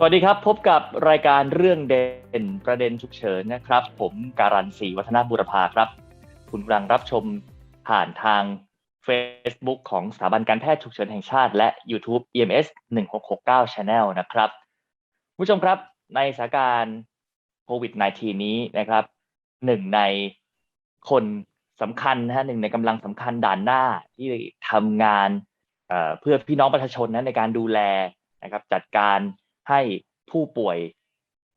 สวัสดีครับ พบกับรายการเรื่องเด่นประเด็นฉุกเฉินนะครับ ผมการันศรีวัฒนบุรพาครับ คุณกำลังรับชมผ่านทาง Facebook ของสถาบันการแพทย์ฉุกเฉินแห่งชาติ และ YouTube EMS 1669 Channel นะครับผู้ชมครับในสถานการณ์โควิด -19 นี้นะครับหนึ่งในคนสำคัญนะฮะหนึ่งในกำลังสำคัญด่านหน้าที่ทำงานเอ่อเพื่อพี่น้องประชาชนนะในการดูแลนะครับจัดการ ให้ผู้ป่วย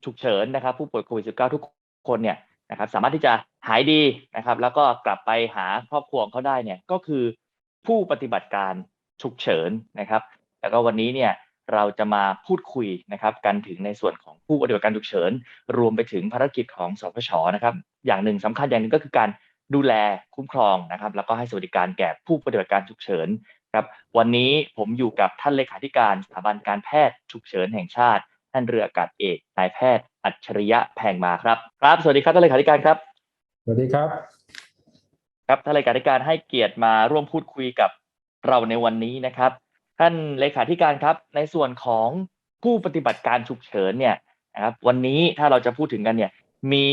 ฉุกเฉินนะครับ ผู้ป่วยโควิด -19 ทุกคนเนี่ยนะครับ สามารถที่จะหายดีนะครับ แล้วก็กลับไปหาครอบครัวของเขาได้เนี่ยก็คือผู้ปฏิบัติการฉุกเฉินนะครับ แล้วก็วันนี้เนี่ยเราจะมาพูดคุยนะครับกันถึงในส่วนของผู้ปฏิบัติการฉุกเฉิน รวมไปถึงภารกิจของสพชนะครับ อย่างหนึ่งสำคัญอย่างหนึ่งก็คือการดูแลคุ้มครองนะครับ แล้วก็ให้สวัสดิการแก่ผู้ปฏิบัติการฉุกเฉิน ครับวันนี้ผมอยู่กับท่านเลขาธิการสถาบันการแพทย์ฉุกเฉินแห่งชาติ ท่านเรืออากาศเอกนายแพทย์อัจฉริยะแพงมาครับ ครับ สวัสดีครับท่านเลขาธิการครับ สวัสดีครับ ครับท่านเลขาธิการให้เกียรติมาร่วมพูดคุยกับเราในวันนี้นะครับ ท่านเลขาธิการครับ ในส่วนของผู้ปฏิบัติการฉุกเฉินเนี่ยนะครับวันนี้ถ้าเราจะพูดถึงกันเนี่ย มี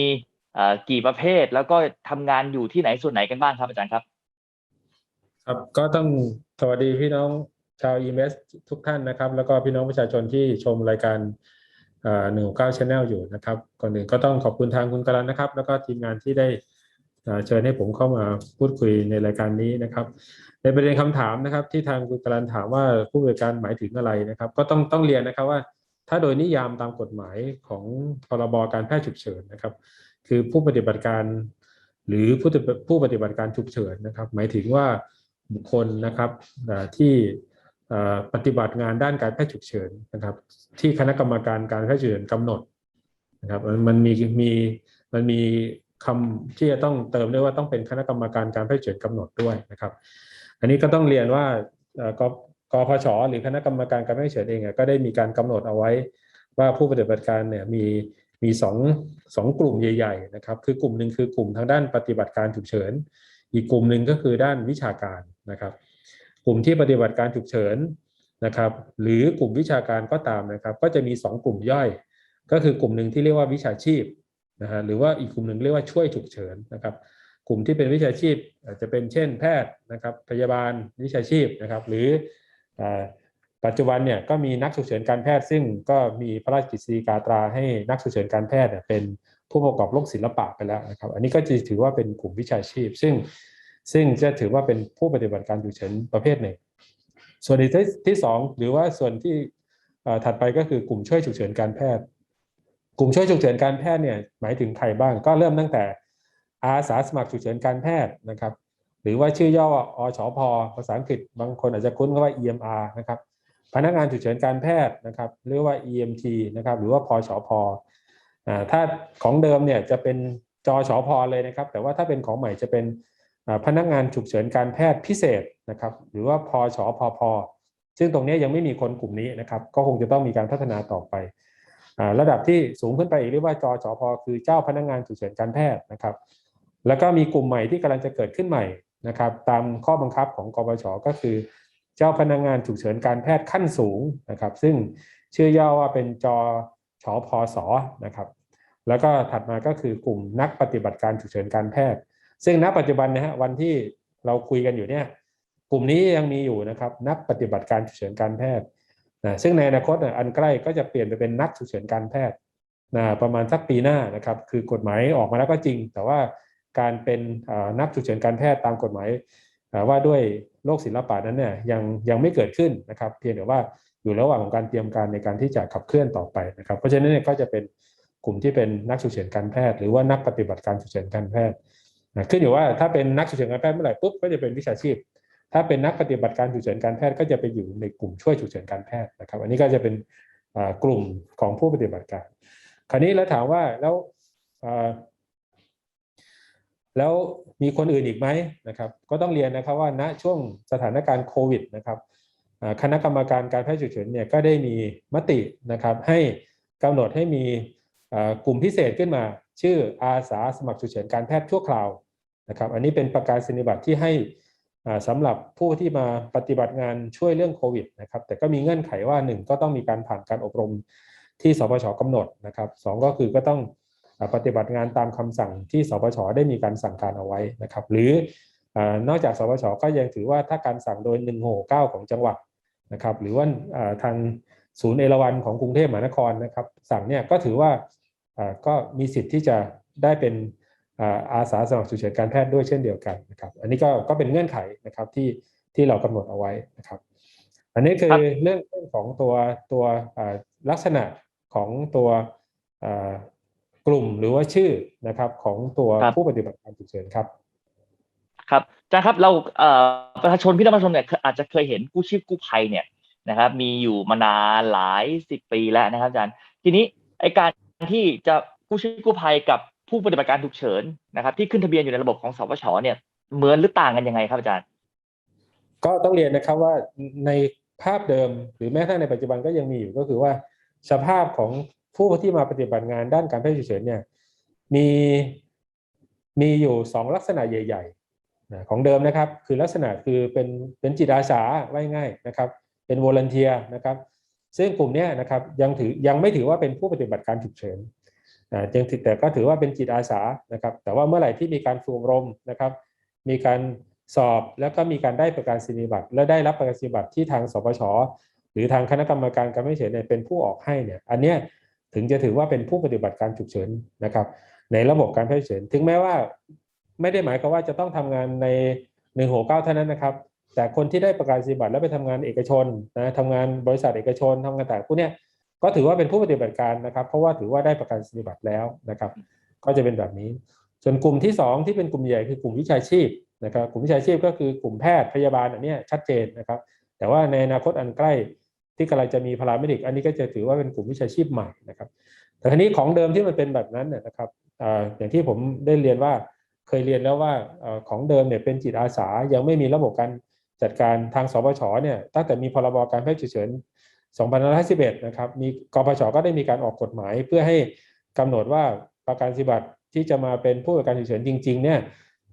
เอ่อกี่ประเภทแล้วก็ทำงานอยู่ที่ไหนส่วนไหนกันบ้างครับอาจารย์ครับ ครับก็ต้อง สวัสดีพี่น้องชาว EMS ทุกท่านนะครับ แล้วก็พี่น้องประชาชนที่ชมรายการหนึ่งเก้าชแนลอยู่นะครับ ก่อนอื่นก็ต้องขอบคุณทางคุณกรันนะครับ แล้วก็ทีมงานที่ได้เชิญให้ผมเข้ามาพูดคุยในรายการนี้นะครับ ในประเด็นคำถามนะครับ ที่ทางคุณกรันถามว่าผู้บริการหมายถึงอะไรนะครับ ก็ต้องต้องเรียนนะครับว่า ถ้าโดยนิยามตามกฎหมายของพรบการแพทย์ฉุกเฉินนะครับ คือผู้ปฏิบัติการ หรือผู้ผู้ปฏิบัติการฉุกเฉินนะครับ หมายถึงว่า บุคคลนะครับที่ปฏิบัติงานด้านการแพทย์ฉุกเฉินนะครับ ที่คณะกรรมการการแพทย์ฉุกเฉินกำหนดนะครับมันมีมีมันมีคำที่จะต้องเติมด้วยว่าต้องเป็นคณะกรรมการการแพทย์ฉุกเฉินกำหนดด้วยนะครับ อันนี้ก็ต้องเรียนว่าเอ่อกกพชหรือคณะกรรมการการแพทย์ฉุกเฉินเองก็ได้มีการกำหนดเอาไว้ ว่าผู้ปฏิบัติการเนี่ยมีมีสองสองกลุ่มใหญ่ ๆ นะครับ คือกลุ่มหนึ่งคือกลุ่มทางด้านปฏิบัติการฉุกเฉิน อีกกลุ่มหนึ่งก็คือด้านวิชาการนะครับ กลุ่มที่ปฏิบัติการฉุกเฉินนะครับ หรือกลุ่มวิชาการก็ตามนะครับ ก็จะมี 2 กลุ่มย่อย ก็คือกลุ่มหนึ่งที่เรียกว่าวิชาชีพนะฮะหรือว่าอีกกลุ่มหนึ่งเรียกว่าช่วยฉุกเฉินนะครับ กลุ่มที่เป็นวิชาชีพอาจจะเป็นเช่น แพทย์นะครับ พยาบาลวิชาชีพนะครับ หรือปัจจุบันเนี่ยก็มีนักฉุกเฉินการแพทย์ ซึ่งก็มีพระราชกฤษฎีกาตราให้นักฉุกเฉินการแพทย์เนี่ยเป็น ผู้ประกอบโรคศิลปะไปแล้วนะครับ อันนี้ก็จะถือว่าเป็นกลุ่มวิชาชีพ ซึ่งซึ่งจะถือว่าเป็นผู้ปฏิบัติการฉุกเฉินประเภทหนึ่ง ส่วนที่ที่สองหรือว่าส่วนที่ถัดไปก็คือกลุ่มช่วยฉุกเฉินการแพทย์ กลุ่มช่วยฉุกเฉินการแพทย์เนี่ยหมายถึงใครบ้างก็เริ่มตั้งแต่อาสาสมัครฉุกเฉินการแพทย์นะครับ หรือว่าชื่อย่อว่าอชพภาษาอังกฤษบางคนอาจจะคุ้นกับว่า EMR นะครับพนักงานฉุกเฉินการแพทย์นะครับเรียกว่า EMT นะครับหรือว่าพชพอ่า ถ้าของเดิมเนี่ยจะเป็นจชพเลยนะครับ แต่ว่าถ้าเป็นของใหม่จะเป็นพนักงานฉุกเฉินการแพทย์พิเศษนะครับ หรือว่าพชพพซึ่งตรงนี้ยังไม่มีคนกลุ่มนี้นะครับ ก็คงจะต้องมีการพัฒนาต่อไปอ่าระดับที่สูงขึ้นไปอีกเรียกว่าจชพคือเจ้าพนักงานฉุกเฉินการแพทย์นะครับ แล้วก็มีกลุ่มใหม่ที่กำลังจะเกิดขึ้นใหม่นะครับ ตามข้อบังคับของกปชก็คือ เจ้าพนักงานฉุกเฉินการแพทย์ขั้นสูงนะครับ ซึ่งชื่อย่อว่าเป็นจชพสนะครับ แล้วก็ถัดมาก็คือกลุ่มนักปฏิบัติการฉุกเฉินการแพทย์ ซึ่งณปัจจุบันนะฮะวันที่เราคุยกันอยู่เนี่ยกลุ่มนี้ยังมีอยู่นะครับนักปฏิบัติการฉุกเฉินการแพทย์นะซึ่งในอนาคตอันใกล้ก็จะเปลี่ยนไปเป็นนักฉุกเฉินการแพทย์นะประมาณสักปีหน้านะครับ คือกฎหมายออกมาแล้วก็จริง แต่ว่าการเป็นนักฉุกเฉินการแพทย์ตามกฎหมายว่าด้วยโลกศิลปะนั้นเนี่ยยังยังไม่เกิดขึ้นนะครับ เพียงแต่ว่าอยู่ระหว่างของการเตรียมการในการที่จะขับเคลื่อนต่อไปนะครับ เพราะฉะนั้นเนี่ยก็จะเป็น กลุ่มที่เป็นนักฉุกเฉินการแพทย์หรือว่านักปฏิบัติการฉุกเฉินการแพทย์ขึ้นอยู่ว่าถ้าเป็นนักฉุกเฉินการแพทย์เมื่อไหร่ปุ๊บก็จะเป็นวิชาชีพ ถ้าเป็นนักปฏิบัติการฉุกเฉินการแพทย์ก็จะไปอยู่ในกลุ่มช่วยฉุกเฉินการแพทย์นะครับ อันนี้ก็จะเป็นกลุ่มของผู้ปฏิบัติการ คราวนี้แล้วถามว่าแล้วแล้วมีคนอื่นอีกไหมนะครับก็ต้องเรียนนะครับว่าณช่วงสถานการณ์โควิดนะครับคณะกรรมการการแพทย์ฉุกเฉินเนี่ยก็ได้มีมตินะครับให้กำหนดให้มี กลุ่มพิเศษขึ้นมา ชื่ออาสาสมัครฉุกเฉินการแพทย์ชั่วคราวนะครับอันนี้เป็นประกาศนียบัตรที่ให้อ่าสำหรับผู้ที่มาปฏิบัติงานช่วยเรื่องโควิดนะครับแต่ก็มีเงื่อนไขว่าหนึ่งก็ต้องมีการผ่านการอบรมที่สปชกำหนดนะครับสองก็คือก็ต้องปฏิบัติงานตามคำสั่งที่สปชได้มีการสั่งการเอาไว้นะครับ หรืออนอกจากสปชก็ยังถือว่าถ้าการสั่งโดย169ของจังหวัดนะครับ หรือว่าทางศูนย์เอราวัณของกรุงเทพมหานครนะครับ สั่งเนี่ยก็ถือว่า ก็มีสิทธิ์ที่จะได้เป็นอ่าอาสาสมัครฉุกเฉินการแพทย์ด้วยเช่นเดียวกันนะครับ อันนี้ก็ก็เป็นเงื่อนไขนะครับที่ที่เรากำหนดเอาไว้นะครับ อันนี้คือเรื่องเรื่องของตัวตัวอ่าลักษณะของตัวอ่ากลุ่มหรือว่าชื่อนะครับของตัวครับผู้ปฏิบัติการฉุกเฉินครับครับอาจารย์ครับเราเอ่อประชาชนพี่น้องประชาชนเนี่ยอาจจะเคยเห็นกู้ชีพกู้ภัยเนี่ยนะครับ มีอยู่มานานหลายสิบปีแล้วนะครับอาจารย์ทีนี้ไอการ ที่จะกู้ชีพกู้ภัยกับผู้ปฏิบัติการฉุกเฉินนะครับ ที่ขึ้นทะเบียนอยู่ในระบบของสปชเนี่ยเหมือนหรือต่างกันยังไงครับอาจารย์ ก็ต้องเรียนนะครับว่าในภาพเดิม หรือแม้กระทั่งในปัจจุบันก็ยังมีอยู่ก็คือว่าสภาพของผู้ที่มาปฏิบัติงานด้านการแพทย์ฉุกเฉินเนี่ยมีมีอยู่สองลักษณะใหญ่ๆนะของเดิมนะครับ คือลักษณะคือเป็นเป็นจิตอาสาไว่าง่ายนะครับ เป็นวอลเนเทียนะครับ ซึ่งกลุ่มนี้นะครับยังถือยังไม่ถือว่าเป็นผู้ปฏิบัติการฉุกเฉินนะยังแต่ก็ถือว่าเป็นจิตอาสานะครับ แต่ว่าเมื่อไหร่ที่มีการฝึกอบรมนะครับ มีการสอบแล้วก็มีการได้ประกันสิทธิบัตรและได้รับประกันสิทธิบัตรที่ทางสปชหรือทางคณะกรรมการการไม่เฉยเนี่ยเป็นผู้ออกให้เนี่ยอันเนี้ยถึงจะถือว่าเป็นผู้ปฏิบัติการฉุกเฉินนะครับ ในระบบการแพทย์ฉุกเฉินถึงแม้ว่าไม่ได้หมายความว่าจะต้องทำงานใน1นึ่งหเท่านั้นนะครับ แต่คนที่ได้ประกันสิบัตรแล้วไปทำงานเอกชนนะทำงานบริษัทเอกชนทำงานแต่างพวกเนี้ยก็ถือว่าเป็นผู้ปฏิบัติการนะครับ เพราะว่าถือว่าได้ประกันสิบัตรแล้วนะครับ ก็จะเป็นแบบนี้ ส่วนกลุ่มที่สองที่เป็นกลุ่มใหญ่คือกลุ่มวิชาชีพนะครับ กลุ่มวิชาชีพก็คือกลุ่มแพทย์พยาบาลอันนี้ชัดเจนนะครับ แต่ว่าในอนาคตอันใกล้ที่กำลังจะมีพาราเมดิก อันนี้ก็จะถือว่าเป็นกลุ่มวิชาชีพใหม่นะครับ แต่ทีนี้ของเดิมที่มันเป็นแบบนั้นเนี่ยนะครับอย่างที่ผมได้เรียนว่าเคยเรียนแล้วว่าของเดิมเนี่ยเป็นจิตอาสายังไม่มีระบบการ จัดการทางสปชเนี่ยตั้งแต่มีพรบการแพทย์ฉุกเฉิน2511นะครับมีกปชก็ได้มีการออกกฎหมาย เพื่อให้กำหนดว่าประกันสิบัตรที่จะมาเป็นผู้ประกันฉุกเฉินจริง ๆ เนี่ย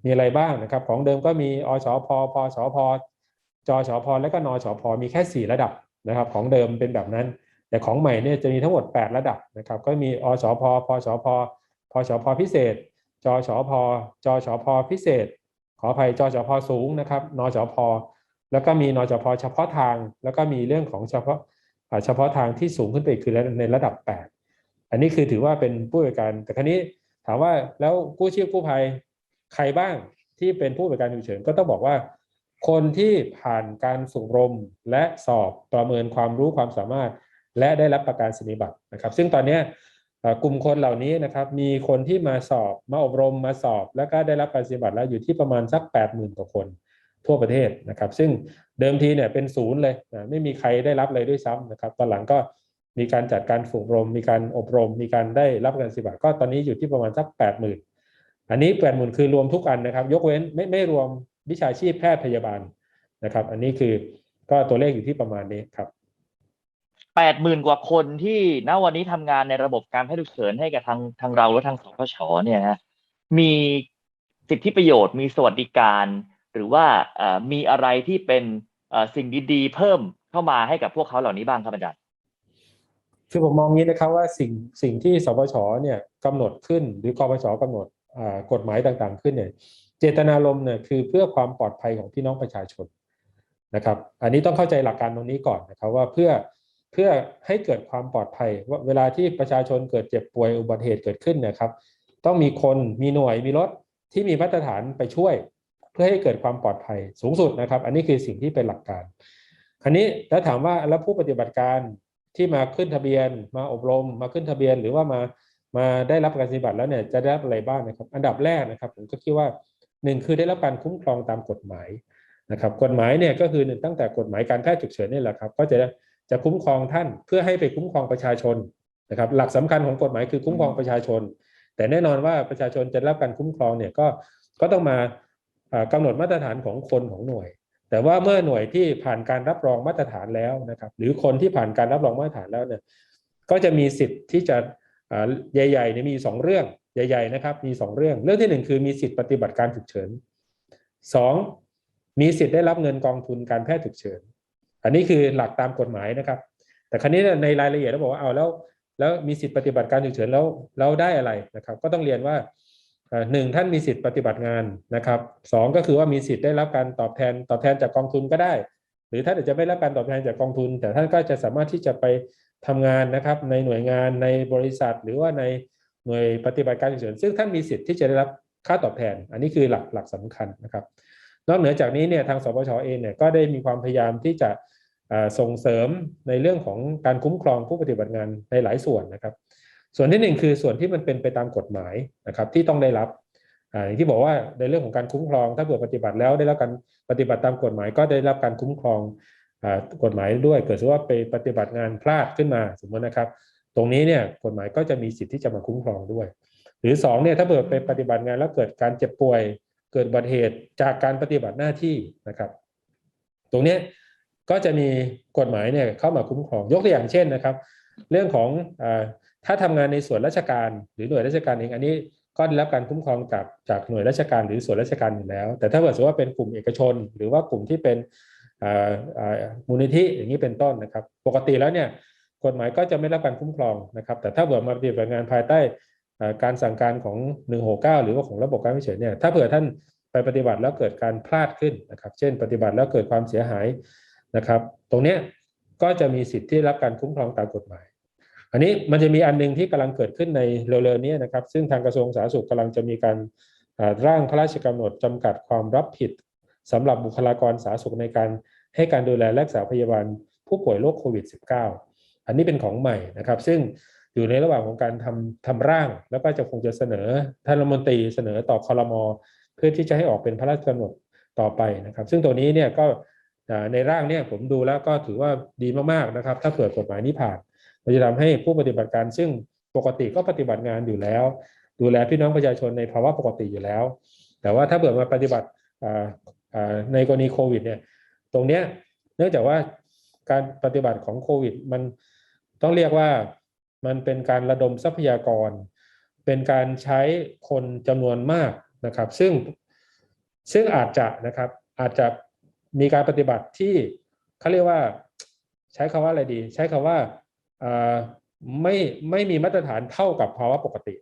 มีอะไรบ้างนะครับ ของเดิมก็มีอชพพสพจชพและก็นชพมีแค่ 4 ระดับนะครับ ของเดิมเป็นแบบนั้น แต่ของใหม่เนี่ยจะมีทั้งหมด 8 ระดับนะครับ ก็มีอชพพชพพชพพิเศษจชพจชพพิเศษ ขออภัยจชพสูงนะครับนชพ แล้วก็มีนชพเฉพาะทาง แล้วก็มีเรื่องของเฉพาะเฉพาะทางที่สูงขึ้นไปคือในระดับ 8 อันนี้คือถือว่าเป็นผู้บริการ แต่ครั้นี้ถามว่าแล้วกู้ชีพกู้ภัยใครบ้างที่เป็นผู้บริการฉุกเฉินก็ต้องบอกว่า คนที่ผ่านการฝึกอบรมและสอบประเมินความรู้ความสามารถ และได้รับประกันสนิบัตรนะครับ ซึ่งตอนนี้กลุ่มคนเหล่านี้นะครับมีคนที่มาสอบมาอบรมมาสอบ แล้วก็ได้รับประกันสนิบัตรแล้วอยู่ที่ประมาณสัก 8 0,000กว่าคน ทั่วประเทศนะครับ ซึ่งเดิมทีเนี่ยเป็นศูนย์เลยนะไม่มีใครได้รับเลยด้วยซ้ำนะครับ ตอนหลังก็มีการจัดการฝึกอบรม มีการอบรม มีการได้รับกันสิทธิบัตรก็ตอนนี้อยู่ที่ประมาณสัก80,000อันนี้80,000คือรวมทุกอันนะครับ ยกเว้นไม่ไม่รวมวิชาชีพแพทย์พยาบาลนะครับ อันนี้คือก็ตัวเลขอยู่ที่ประมาณนี้ครับแปดหมื่นกว่าคนที่ณวันนี้ทำงานในระบบการแพทย์ฉุกเฉินให้กับทางทางเราและทางสพชเนี่ยนะมีสิทธิประโยชน์มีสวัสดิการ หรือว่ามีอะไรที่เป็นสิ่งดีๆ เพิ่มเข้ามาให้กับพวกเขาเหล่านี้บ้างครับอาจารย์คือผมมองงี้นะครับว่าสิ่งสิ่งที่สปชเนี่ยกำหนดขึ้น หรือกปชกำหนดกฎหมายต่างๆ ขึ้นเนี่ยเจตนารมณ์เนี่ยคือเพื่อความปลอดภัยของพี่น้องประชาชนนะครับอันนี้ต้องเข้าใจหลักการตรงนี้ก่อนนะครับว่าเพื่อเพื่อให้เกิดความปลอดภัยว่าเวลาที่ประชาชนเกิดเจ็บป่วยอุบัติเหตุเกิดขึ้นเนะครับ ต้องมีคนมีหน่วยมีรถที่มีมาตรฐานไปช่วย พื่อให้เกิดความปลอดภัยสูงสุดนะครับ อันนี้คือสิ่งที่เป็นหลักการ คราวนี้แล้วถามว่าแล้วผู้ปฏิบัติการที่มาขึ้นทะเบียน มาอบรม มาขึ้นทะเบียน หรือว่ามามาได้รับกันสิทธิบัตรแล้วเนี่ยจะได้รับอะไรบ้างนะครับ อันดับแรกนะครับ ผมก็คิดว่าหนึ่งคือได้รับการคุ้มครองตามกฎหมายนะครับ กฎหมายเนี่ยก็คือหนึ่งตั้งแต่กฎหมายการแพทย์ฉุกเฉินนี่แหละครับ ก็จะจะคุ้มครองท่านเพื่อให้ไปคุ้มครองประชาชนนะครับ หลักสำคัญของกฎหมายคือคุ้มครองประชาชน แต่แน่นอนว่าประชาชนจะได้รับการคุ้มครองเนี่ยก็ก็ต้องมา อ่ากำหนดมาตรฐานของคนของหน่วย แต่ว่าเมื่อหน่วยที่ผ่านการรับรองมาตรฐานแล้วนะครับ หรือคนที่ผ่านการรับรองมาตรฐานแล้วเนี่ยก็จะมีสิทธิ์ที่จะใหญ่ๆเนี่ยมีสองเรื่องใหญ่ ๆ นะครับ มีสองเรื่อง เรื่องที่หนึ่งคือมีสิทธิ์ปฏิบัติการฉุกเฉินสองมีสิทธิ์ได้รับเงินกองทุนการแพทย์ฉุกเฉิน อันนี้คือหลักตามกฎหมายนะครับ แต่ครั้นี้ในรายละเอียดเราบอกว่าเอาแล้วแล้วมีสิทธิปฏิบัติการฉุกเฉินแล้วแล้วได้อะไรนะครับ ก็ต้องเรียนว่า หนึ่งท่านมีสิทธิ์ปฏิบัติงานนะครับสองก็คือว่ามีสิทธิ์ได้รับการตอบแทนตอบแทนจากกองทุนก็ได้ หรือท่านอาจจะไม่รับการตอบแทนจากกองทุน แต่ท่านก็จะสามารถที่จะไปทำงานนะครับในหน่วยงานในบริษัท หรือว่าในหน่วยปฏิบัติการฉุกเฉินซึ่งท่านมีสิทธิ์ที่จะได้รับค่าตอบแทน อันนี้คือหลักหลักสำคัญนะครับ นอกเหนือจากนี้เนี่ยทางสปชเองเนี่ยก็ได้มีความพยายามที่จะส่งเสริมในเรื่องของการคุ้มครองผู้ปฏิบัติงานในหลายส่วนนะครับ ส่วนที่หนึ่งคือส่วนที่มันเป็นไปตามกฎหมายนะครับที่ต้องได้รับอาอย่างที่บอกว่าในเรื่องของการคุ้มครอง ถ้าเผื่อปฏิบัติแล้วได้รับการปฏิบัติตามกฎหมาย ก็ได้รับการคุ้มครองอากฎหมายด้วย เกิดสมมติว่าไปปฏิบัติงานพลาดขึ้นมาสมมตินะครับ ตรงนี้เนี่ยกฎหมายก็จะมีสิทธิ์ที่จะมาคุ้มครองด้วย หรือสองเนี่ยถ้าเกิดไปปฏิบัติงานแล้วเกิดการเจ็บป่วย เกิดอุบัติเหตุจากการปฏิบัติหน้าที่นะครับ ตรงนี้ก็จะมีกฎหมายเนี่ยเข้ามาคุ้มครองยกตัวอย่างเช่นนะครับ เรื่องของอา ถ้าทำงานในส่วนราชการหรือหน่วยราชการเองอันนี้ก็ได้รับการคุ้มครองจากจากหน่วยราชการหรือส่วนราชการอยู่แล้ว แต่ถ้าเกิดสมมติว่าเป็นกลุ่มเอกชน หรือว่ากลุ่มที่เป็นมูลนิธิอย่างนี้เป็นต้นนะครับ ปกติแล้วเนี่ยกฎหมายก็จะไม่รับการคุ้มครองนะครับ แต่ถ้าเกิดมาปฏิบัติงานภายใต้การสั่งการของ 169 หรือว่าของระบบการพิเศษเนี่ยถ้าเผื่อท่านไปปฏิบัติแล้วเกิดการพลาดขึ้นนะครับ เช่น ปฏิบัติแล้วเกิดความเสียหายนะครับ ตรงเนี้ยก็จะมีสิทธิ์ที่รับการคุ้มครองตามกฎหมาย อันนี้มันจะมีอันหนึงที่กำลังเกิดขึ้นในเร็วๆนี้นะครับ ซึ่งทางกระทรวงสาธารณสุขกำลังจะมีการร่างพระราชกำหนดจำกัดความรับผิดสำหรับบุคลากรสาธารณสุขในการให้การดูแลและรักษาพยาบาลผู้ป่วยโรคโควิด -19 อันนี้เป็นของใหม่นะครับ ซึ่งอยู่ในระหว่างของการทำทำร่าง แล้วก็จะคงจะเสนอท่านรัฐมนตรีเสนอต่อคอรมอเพื่อที่จะให้ออกเป็นพระราชกำหนดต่อไปนะครับ ซึ่งตัวนี้เนี่ยก็ในร่างเนี่ยผมดูแล้วก็ถือว่าดีมากๆนะครับ ถ้าเผื่อกฎหมายนี้ผ่าน มันจะทำให้ผู้ปฏิบัติการซึ่งปกติก็ปฏิบัติงานอยู่แล้ว ดูแลพี่น้องประชาชนในภาวะปกติอยู่แล้ว แต่ว่าถ้าเกิดมาปฏิบัติในกรณีโควิดเนี่ยตรงเนี้ยเนื่องจากว่าการปฏิบัติของโควิด มันต้องเรียกว่ามันเป็นการระดมทรัพยากร เป็นการใช้คนจำนวนมากนะครับ ซึ่งซึ่งอาจจะนะครับอาจจะมีการปฏิบัติที่เขาเรียกว่า ใช้คำว่าอะไรดี ใช้คำว่า ไม่ไม่มีมาตรฐานเท่ากับภาวะปกติ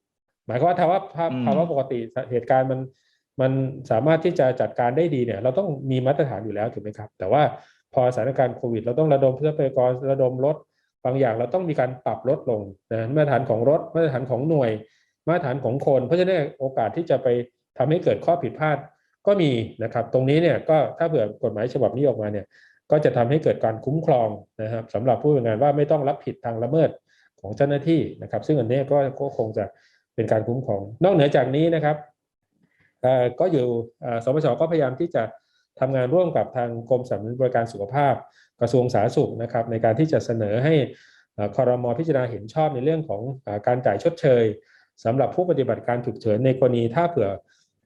หมายความว่าถ้าว่าภาอืมภาวะปกติเหตุการณ์มันมันสามารถที่จะจัดการได้ดีเนี่ย เราต้องมีมาตรฐานอยู่แล้วถูกไหมครับ แต่ว่าพอสถานการณ์โควิด เราต้องระดมทรัพยากรระดมรถบางอย่างเราต้องมีการปรับลดลงนะมาตรฐานของรถมาตรฐานของหน่วย มาตรฐานของคน เพราะฉะนั้นโอกาสที่จะไปทำให้เกิดข้อผิดพลาดก็มีนะครับ ตรงนี้เนี่ยก็ถ้าเผื่อกฎหมายฉบับนี้ออกมาเนี่ย ก็จะทำให้เกิดการคุ้มครองนะครับสำหรับผู้ประกอบการว่าไม่ต้องรับผิดทางละเมิดของเจ้าหน้าที่นะครับ ซึ่งอันนี้ก็คงจะเป็นการคุ้มครอง นอกเหนือจากนี้นะครับก็อยู่สปชก็พยายามที่จะทำงานร่วมกับทางกรมสนับสนุนบริการสุขภาพกระทรวงสาธารณสุขนะครับ ในการที่จะเสนอให้คอรมอพิจารณาเห็นชอบในเรื่องของอการจ่ายชดเชยสำหรับผู้ปฏิบัติการฉุกเฉินในกรณีถ้าเผื่อ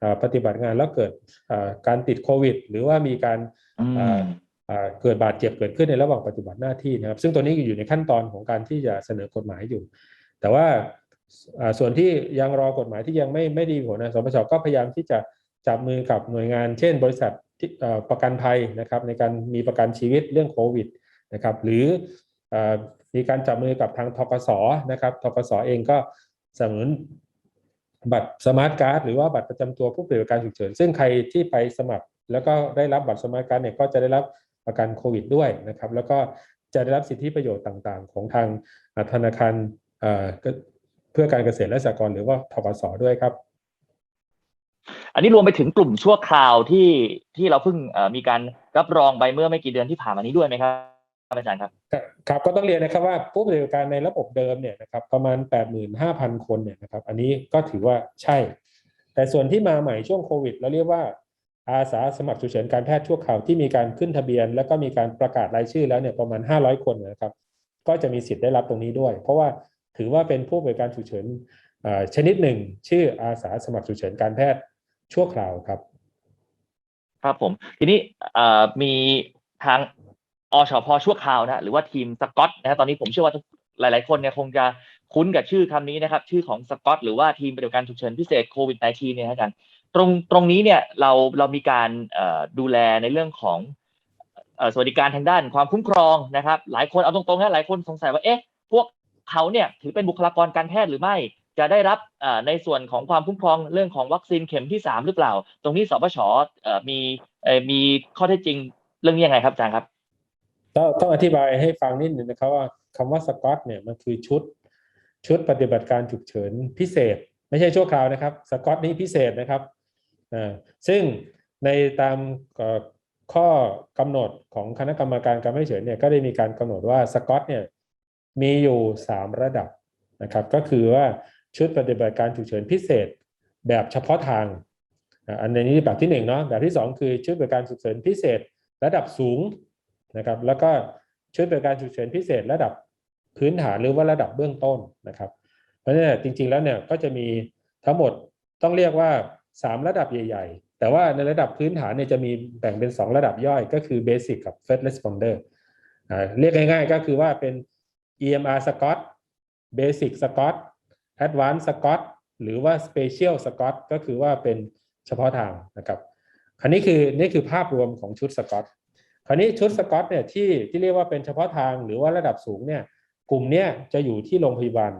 อปฏิบัติงานแล้วเกิดการติดโควิด หรือว่ามีการ เกิดบาดเจ็บเกิดขึ้นในระหว่างปฏิบัติหน้าที่นะครับ ซึ่งตัวนี้อยู่ในขั้นตอนของการที่จะเสนอกฎหมายอยู่ แต่ว่าส่วนที่ยังรอกฎหมายที่ยังไม่ไม่ดีผลนะสปชก็พยายามที่จะจับมือกับหน่วยงาน เช่น บริษัทประกันภัยนะครับในการมีประกันชีวิตเรื่องโควิดนะครับหรืออมีการจับมือกับทางทกสนะครับทกสเองก็สนับสนุนบัตรสมาร์ทการ์ดหรือว่าบัตรประจำตัวผู้ปฏิบัติการฉุกเฉินซึ่งใครที่ไปสมัคร แล้วก็ได้รับบัตรสมาร์ทการ์ดเนี่ยก็จะได้รับ ประกันโควิดด้วยนะครับแล้วก็จะได้รับสิทธิประโยชน์ต่างๆ ของทางอ่าธนาคารเอ่อเพื่อการเกษตรและสหกรณ์หรือว่าทกสด้วยครับ อันนี้รวมไปถึงกลุ่มชั่วคราวที่ที่เราเพิ่งเอ่อมีการรับรองไปเมื่อไม่กี่เดือนที่ผ่านมานี้ด้วยไหมครับอาจารย์ครับครับครับก็ต้องเรียนนะครับว่าผู้ปฏิบัติการในระบบเดิมเนี่ยนะครับประมาณ 85,000 คนเนี่ยนะครับอันนี้ก็ถือว่าใช่ แต่ส่วนที่มาใหม่ช่วงโควิด เราเรียกว่า อาสาสมัครฉุกเฉินการแพทย์ชั่วคราวที่มีการขึ้นทะเบียน แล้วก็มีการประกาศรายชื่อแล้วเนี่ยประมาณ 500 คนนะครับก็จะมีสิทธิ์ได้รับตรงนี้ด้วย เพราะว่าถือว่าเป็นผู้บริการฉุกเฉินอ่อชนิดหนึ่ง ชื่ออาสาสมัครฉุกเฉินการแพทย์ชั่วคราวครับ ครับผม ทีนี้อ่อมีทางอชพชั่วคราวนะหรือว่าทีมสกอตนะตอนนี้ผมเชื่อว่าหลาย ๆ คนเนี่ยคงจะคุ้นกับชื่อคำนี้นะครับ ชื่อของสกอตหรือว่าทีมปฏิบัติการฉุกเฉินพิเศษโควิด -19 เนี่ยนะอาจารย์ ตรงตรงนี้เนี่ยเราเรามีการดูแลในเรื่องของสวัสดิการทางด้านความคุ้มครองนะครับ หลายคนเอาตรงๆนะหลายคนสงสัยว่าเอ๊ะพวกเขาเนี่ยถือเป็นบุคลากรการแพทย์หรือไม่ จะได้รับในส่วนของความคุ้มครองเรื่องของวัคซีนเข็มที่สามหรือเปล่า ตรงนี้สปชมีมีข้อเท็จจริงเรื่องนี้ยังไงครับอาจารย์ครับต้องต้องอธิบายให้ฟังนิดหนึ่งนะครับว่าคำว่าสกอตเนี่ยมันคือชุดชุดปฏิบัติการฉุกเฉินพิเศษ ไม่ใช่ชั่วคราวนะครับ สกอตนี้พิเศษนะครับ ซึ่งในตามข้อกำหนดของคณะกรรมการการไม่ฉุกเฉินเนี่ยก็ได้มีการกำหนดว่าสกอตเนี่ยมีอยู่ 3 ระดับนะครับ ก็คือว่าชุดปฏิบัติการฉุกเฉินพิเศษแบบเฉพาะทางอ่าอันนี้แบบที่หนึ่งเนาะแบบที่สองคือชุดปฏิบัติการฉุกเฉินพิเศษระดับสูงนะครับ แล้วก็ชุดปฏิบริการฉุกเฉินพิเศษระดับพื้นฐานหรือว่าระดับเบื้องต้นนะครับ เพราะฉะนั้นเนยจริงๆแล้วเนี่ยก็จะมีทั้งหมดต้องเรียกว่า 3 ระดับใหญ่ๆ แต่ว่าในระดับพื้นฐานเนี่ยจะมีแบ่งเป็น 2 ระดับย่อยก็คือ Basic กับ First Responder อ่าเรียกง่ายๆก็คือว่าเป็น EMR Scott Basic Scott Advanced Scott หรือว่า Special Scott ก็คือว่าเป็นเฉพาะทางนะครับอันนี้คือนี่คือภาพรวมของชุดสกอตคราวนี้ชุดสกอตเนี่ยที่ที่เรียกว่าเป็นเฉพาะทางหรือว่าระดับสูงเนี่ยกลุ่มเนี้ยจะอยู่ที่โรงพยาบาล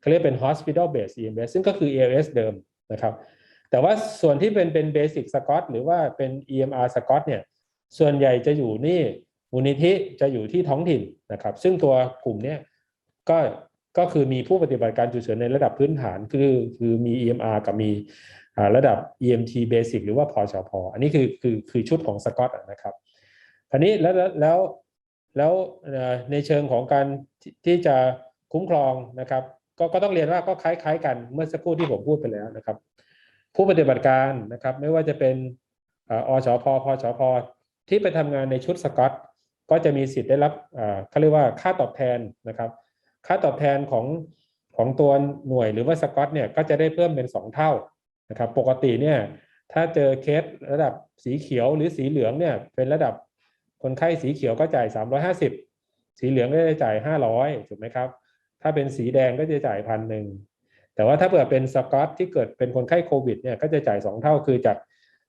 เขาเรียกเป็น hospital based EMS ซึ่งก็คือ ALS เดิมนะครับ แต่ว่าส่วนที่เป็นเป็น basic สกอตหรือว่าเป็น EMR สกอตเนี่ยส่วนใหญ่จะอยู่นี่มูลนิธิจะอยู่ที่ท้องถิ่นนะครับ ซึ่งตัวกลุ่มเนี้ยก็ก็คือมีผู้ปฏิบัติการฉุกเฉินในระดับพื้นฐานคือคือมี EMR กับมีระดับ EMT basic หรือว่าพอชพอันนี้คือคือคือชุดของสกอตนะครับคราวนี้แล้วแล้วแล้วในเชิงของการที่ที่จะคุ้มครองนะครับ ก็ก็ต้องเรียนว่าก็คล้าย ๆ กันเมื่อสักครู่ที่ผมพูดไปแล้วนะครับ ผู้ปฏิบัติการนะครับ ไม่ว่าจะเป็นอชพพชพที่ไปทำงานในชุดสกอตก็จะมีสิทธิ์ได้รับเอ่อเขาเรียกว่าค่าตอบแทนนะครับ ค่าตอบแทนของของตัวหน่วยหรือว่าสกอตเนี่ยก็จะได้เพิ่มเป็น 2 เท่านะครับ ปกติเนี่ยถ้าเจอเคสระดับสีเขียวหรือสีเหลืองเนี่ยเป็นระดับคนไข้สีเขียวก็จ่าย 350 สีเหลืองก็จะจ่าย 500ถูกไหมครับ ถ้าเป็นสีแดงก็จะจ่ายพันหนึ่ง แต่ว่าถ้าเผื่อเป็นสกอตที่เกิดเป็นคนไข้โควิดเนี่ยก็จะจ่าย 2 เท่าคือจาก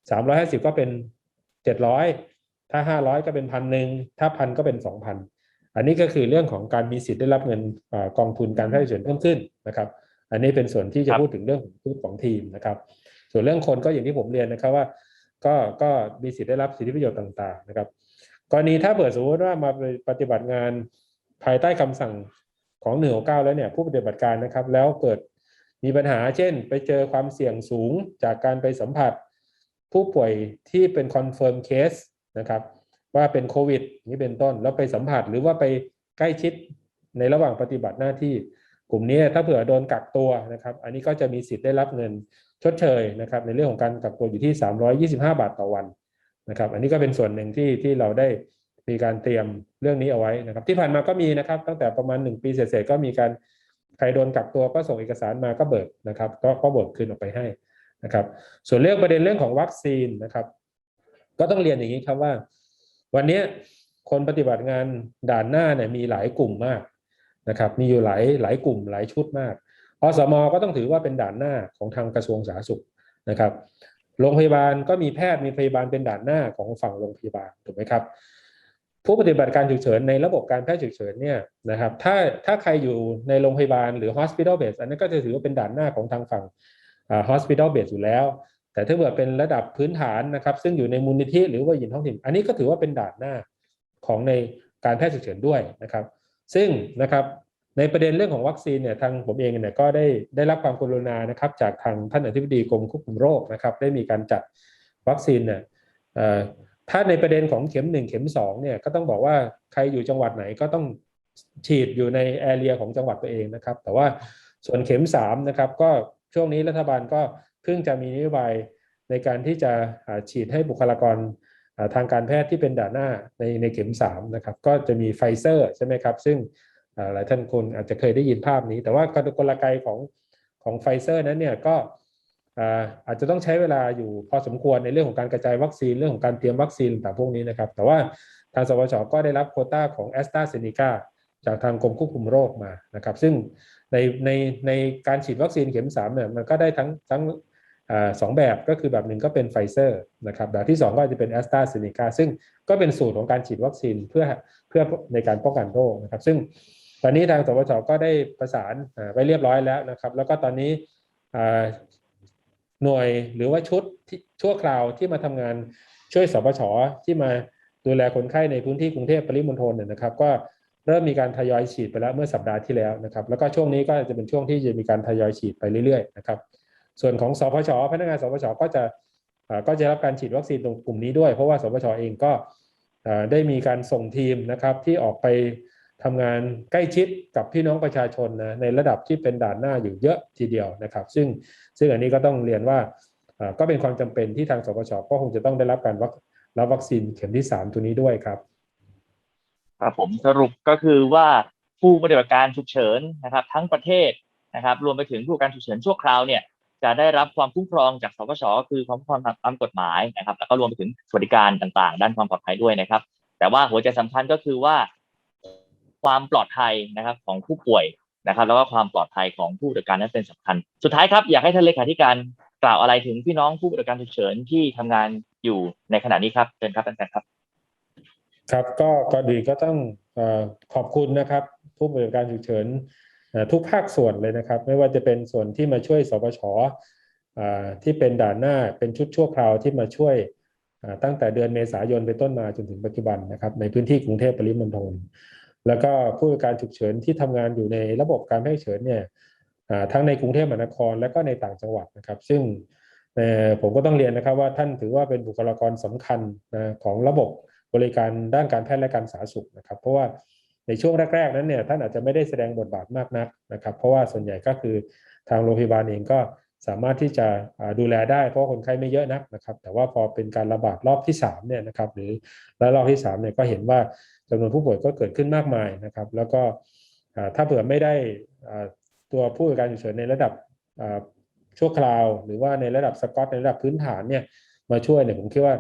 350 ก็เป็น 700 ถ้า 500 ก็เป็นพันหนึ่งถ้าพันก็เป็น 2,000 อันนี้ก็คือเรื่องของการมีสิทธิ์ได้รับเงินอกองทุนการแพทย์ฉุกเฉินเพิ่มขึ้นนะครับ อันนี้เป็นส่วนที่จะพูดถึงเรื่องของชุดของทีมนะครับ ส่วนเรื่องคนก็อย่างที่ผมเรียนนะครับว่าก็ก็มีสิทธิ์ได้รับสิทธิประโยชน์ต่างๆนะครับ กรณีถ้าเปิดสมมติว่ามาปฏิบัติงานภายใต้คำสั่งของหนึ่งเก้าแล้วเนี่ยผู้ปฏิบัติการนะครับ แล้วเกิด มีปัญหาเช่น ไปเจอความเสี่ยงสูงจากการไปสัมผัส ผู้ป่วยที่เป็นคอนเฟิร์มเคสนะครับว่าเป็นโควิดนี่เป็นต้นแล้วไปสัมผัสหรือว่าไปใกล้ชิดในระหว่างปฏิบัติหน้าที่ กลุ่มนี้ถ้าเผื่อโดนกักตัวนะครับ อันนี้ก็จะมีสิทธิ์ได้รับเงินชดเชยนะครับ ในเรื่องของการกักตัวอยู่ที่ 325 บาทต่อวันนะครับ อันนี้ก็เป็นส่วนหนึ่งที่ที่เราได้มีการเตรียมเรื่องนี้เอาไว้นะครับ ที่ผ่านมาก็มีนะครับ ตั้งแต่ประมาณ 1 ปีเศษๆก็มีการ ใครโดนกักตัวก็ส่งเอกสารมาก็เบิกนะครับ ก็ก็เบิกคืนออกไปให้นะครับ ส่วนเรื่องประเด็นเรื่องของวัคซีนนะครับ ก็ต้องเรียนอย่างนี้ครับว่า วันนี้คนปฏิบัติงานด่านหน้าเนี่ยมีหลายกลุ่มมากนะครับ มีอยู่หลายหลายกลุ่มหลายชุดมากอสมก็ต้องถือว่าเป็นด่านหน้าของทางกระทรวงสาธารณสุขนะครับ โรงพยาบาลก็มีแพทย์มีพยาบาลเป็นด่านหน้าของฝั่งโรงพยาบาลถูกไหมครับ ผู้ปฏิบัติการฉุกเฉินในระบบการแพทย์ฉุกเฉินเนี่ยนะครับถ้าถ้าใครอยู่ในโรงพยาบาลหรือ hospital base อันนั้นก็จะถือว่าเป็นด่านหน้าของทางฝั่งอ่า hospital base อยู่แล้ว แต่ถ้าเกิดเป็นระดับพื้นฐานนะครับซึ่งอยู่ในมูลนิธิหรือว่าหยินท้องถิ่นอันนี้ก็ถือว่าเป็นด่านหน้าของในการแพทย์ฉุกเฉินด้วยนะครับ ซึ่งนะครับในประเด็นเรื่องของวัคซีนเนี่ยทางผมเองเนี่ยก็ได้ได้รับความกรุณานะครับ จากทางท่านอธิบดีกรมควบคุมโรคนะครับ ได้มีการจัดวัคซีนเนี่ย ถ้าในประเด็นของเข็มหนึ่งเข็มสองเนี่ยก็ต้องบอกว่าใครอยู่จังหวัดไหนก็ต้องฉีดอยู่ในแอเรียของจังหวัดตัวเองนะครับ แต่ว่าส่วนเข็มสามนะครับ ก็ช่วงนี้รัฐบาลก็เพิ่งจะมีนโยบายในการที่จะฉีดให้บุคลากรทางการแพทย์ที่เป็นด่านหน้าในในเข็มสามนะครับ ก็จะมีไฟเซอร์ใช่ไหมครับ ซึ่งหลายท่านคนอาจจะเคยได้ยินภาพนี้ แต่ว่ากลไกของของไฟเซอร์นั้นเนี่ยก็ อาจจะต้องใช้เวลาอยู่พอสมควรในเรื่องของการกระจายวัคซีนเรื่องของการเตรียมวัคซีนต่างพวกนี้นะครับ แต่ว่าทางสวชก็ได้รับโคต้าของแอสตราเซเนกาจากทางกรมควบคุมโรคมานะครับ ซึ่งในในในการฉีดวัคซีนเข็ม3เนี่ยมันก็ได้ทั้งทั้งอสองแบบก็คือแบบหนึ่งก็เป็นไฟเซอร์นะครับแบบที่ 2 ก็จะเป็นแอสตราเซเนกาซึ่งก็เป็นสูตรของการฉีดวัคซีนเพื่อเพื่อในการป้องกันโรคนะครับ ซึ่งตอนนี้ทางสปชก็ได้ประสานไว้เรียบร้อยแล้วนะครับ แล้วก็ตอนนี้ หน่วยหรือว่าชุดที่ชั่วคราวที่มาทำงานช่วยสปชที่มาดูแลคนไข้ในพื้นที่กรุงเทพปริมณฑลเนี่ยนะครับ ก็เริ่มมีการทยอยฉีดไปแล้วเมื่อสัปดาห์ที่แล้วนะครับ แล้วก็ช่วงนี้ก็จะเป็นช่วงที่จะมีการทยอยฉีดไปเรื่อยๆนะครับ ส่วนของสพชพนักงานสพชก็จะก็จะรับการฉีดวัคซีนตรงกลุ่มนี้ด้วย เพราะว่าสพชเองก็ได้มีการส่งทีมนะครับที่ออกไป ทำงานใกล้ชิดกับพี่น้องประชาชนนะในระดับที่เป็นด่านหน้าอยู่เยอะทีเดียวนะครับ ซึ่งซึ่งอันนี้ก็ต้องเรียนว่าก็เป็นความจำเป็นที่ทางสพชก็คงจะต้องได้รับการรับวัคซีนเข็มที่ 3 ตัวนี้ด้วยครับครับผมสรุปก็คือว่าผู้ปฏิบัติการฉุกเฉินนะครับ ทั้งประเทศนะครับ รวมไปถึงผู้การฉุกเฉินชั่วคราวเนี่ยจะได้รับความคุ้มครองจากสปชคือความคุ้มครองตามกฎหมายนะครับ แล้วก็รวมไปถึงสวัสดิการต่างๆ ด้านความปลอดภัยด้วยนะครับ แต่ว่าหัวใจสำคัญก็คือว่า ความปลอดภัยนะครับของผู้ป่วยนะครับ แล้วก็ความปลอดภัยของผู้ปฏิบัติการนั้นเป็นสำคัญ สุดท้ายครับอยากให้ท่านเลขาธิการกล่าวอะไรถึงพี่น้องผู้ปฏิบัติการฉุกเฉินที่ทำงานอยู่ในขณะนี้ครับเชิญครับอาจารย์ครับ ครับก็ก่อนอื่นก็ต้องอขอบคุณนะครับ ผู้บริการฉุกเฉินทุกภาคส่วนเลยนะครับ ไม่ว่าจะเป็นส่วนที่มาช่วยสปชที่เป็นด่านหน้าเป็นชุดชั่วคราวที่มาช่วยตั้งแต่เดือนเมษายนเป็นต้นมาจนถึงปัจจุบันนะครับในพื้นที่กรุงเทพปริมณฑล แล้วก็ผู้การฉุกเฉินที่ทำงานอยู่ในระบบการแพทย์ฉุกเฉินเนี่ยทั้งในกรุงเทพมหานครและก็ในต่างจังหวัดนะครับ ซึ่งผมก็ต้องเรียนนะครับว่าท่านถือว่าเป็นบุคลากรสำคัญนะของระบบบริการด้านการแพทย์และการสาธารณสุขนะครับ เพราะว่าในช่วงแรก ๆ นั้นเนี่ยท่านอาจจะไม่ได้แสดงบทบาทมากนักนะครับ เพราะว่าส่วนใหญ่ก็คือทางโรงพยาบาลเองก็ สามารถที่จะดูแลได้เพราะคนไข้ไม่เยอะนักนะครับ แต่ว่าพอเป็นการระบาดรอบที่3เนี่ยนะครับหรือและรอบที่3เนี่ยก็เห็นว่าจำนวนผู้ป่วยก็เกิดขึ้นมากมายนะครับ แล้วก็ถ้าเผื่อไม่ได้ตัวผู้บริการฉุกเฉินในระดับชั่วคราว หรือว่าในระดับสกอตในระดับพื้นฐานเนี่ยมาช่วยเนี่ยผมคิดว่า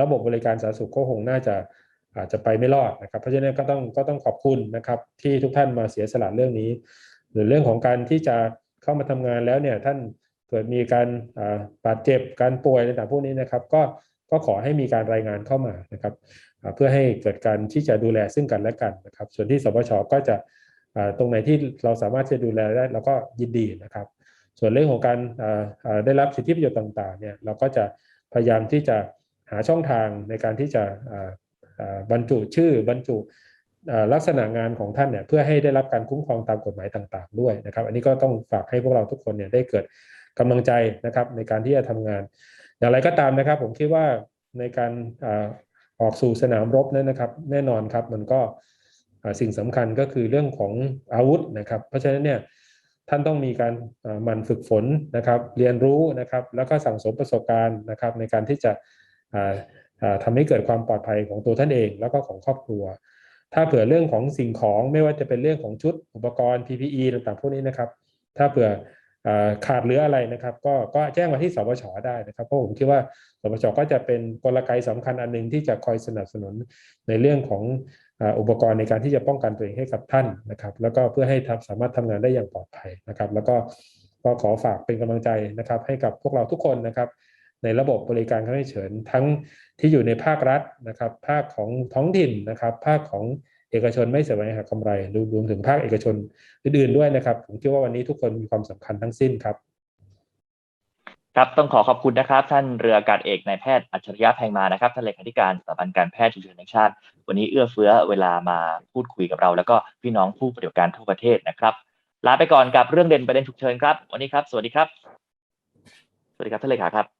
ระบบบริการสาธารณสุขก็คงน่าจะอาจจะไปไม่รอดนะครับ เพราะฉะนั้นก็ต้องก็ต้องขอบคุณนะครับที่ทุกท่านมาเสียสละเรื่องนี้ หรือเรื่องของการที่จะเข้ามาทำงานแล้วเนี่ยท่าน เกิดมีการบาดเจ็บการป่วยต่างพวกนี้นะครับ ก็ก็ขอให้มีการรายงานเข้ามานะครับ เพื่อให้เกิดการที่จะดูแลซึ่งกันและกันนะครับ ส่วนที่สปชก็จะตรงไหนที่เราสามารถจะดูแลได้เราก็ยินดีนะครับ ส่วนเรื่องของการได้รับสิทธิประโยชน์ต่างๆเนี่ยเราก็จะพยายามที่จะหาช่องทางในการที่จะบรรจุชื่อบรรจุลักษณะงานของท่านเนี่ยเพื่อให้ได้รับการคุ้มครองตามกฎหมายต่าง ๆ ด้วยนะครับ อันนี้ก็ต้องฝากให้พวกเราทุกคนเนี่ยได้เกิด กำลังใจนะครับในการที่จะทำงาน อย่างไรก็ตามนะครับ ผมคิดว่าในการออกสู่สนามรบนั้นนะครับ แน่นอนครับมันก็สิ่งสำคัญก็คือเรื่องของอาวุธนะครับ เพราะฉะนั้นเนี่ยท่านต้องมีการหมั่นฝึกฝนนะครับ เรียนรู้นะครับ แล้วก็สั่งสมประสบการณ์นะครับ ในการที่จะอ่าอ่าทำให้เกิดความปลอดภัยของตัวท่านเอง แล้วก็ของครอบครัว ถ้าเผื่อเรื่องของสิ่งของไม่ว่าจะเป็นเรื่องของชุดอุปกรณ์ PPE ต่างๆพวกนี้นะครับ ถ้าเผื่อ ขาดเหลืออะไรนะครับ ก็ก็แจ้งมาที่สปชได้นะครับ เพราะผมคิดว่าสปชก็จะเป็นกลไกสำคัญอันหนึงที่จะคอยสนับสนุนในเรื่องของอุปกรณ์ในการที่จะป้องกันตัวเองให้กับท่านนะครับ แล้วก็เพื่อให้สามารถทำงานได้อย่างปลอดภัยนะครับ แล้วก็ก็ขอฝากเป็นกำลังใจนะครับ ให้กับพวกเราทุกคนนะครับ ในระบบบริการการให้เฉินทั้งที่อยู่ในภาครัฐนะครับ ภาคของท้องถิ่นนะครับ ภาคของ เอกชนไม่แสวงหากำไรรวมรวมถึงภาคเอกชนอื่นๆด้วยนะครับ ผมคิดว่าวันนี้ทุกคนมีความสำคัญทั้งสิ้นครับ ครับต้องขอขอบคุณนะครับ ท่านเรืออากาศเอกนายแพทย์อัจฉริยะแพงมานะครับท่านเลขาธิการสถาบันการแพทย์ฉุกเฉินแห่งชาติ วันนี้เอื้อเฟื้อเวลามาพูดคุยกับเรา แล้วก็พี่น้องผู้ปฏิบัติการทั่วประเทศนะครับลาไปก่อนกับเรื่องเด่นประเด็นฉุกเฉินครับ วันนี้ครับ สวัสดีครับ สวัสดีครับท่านเลขาครับ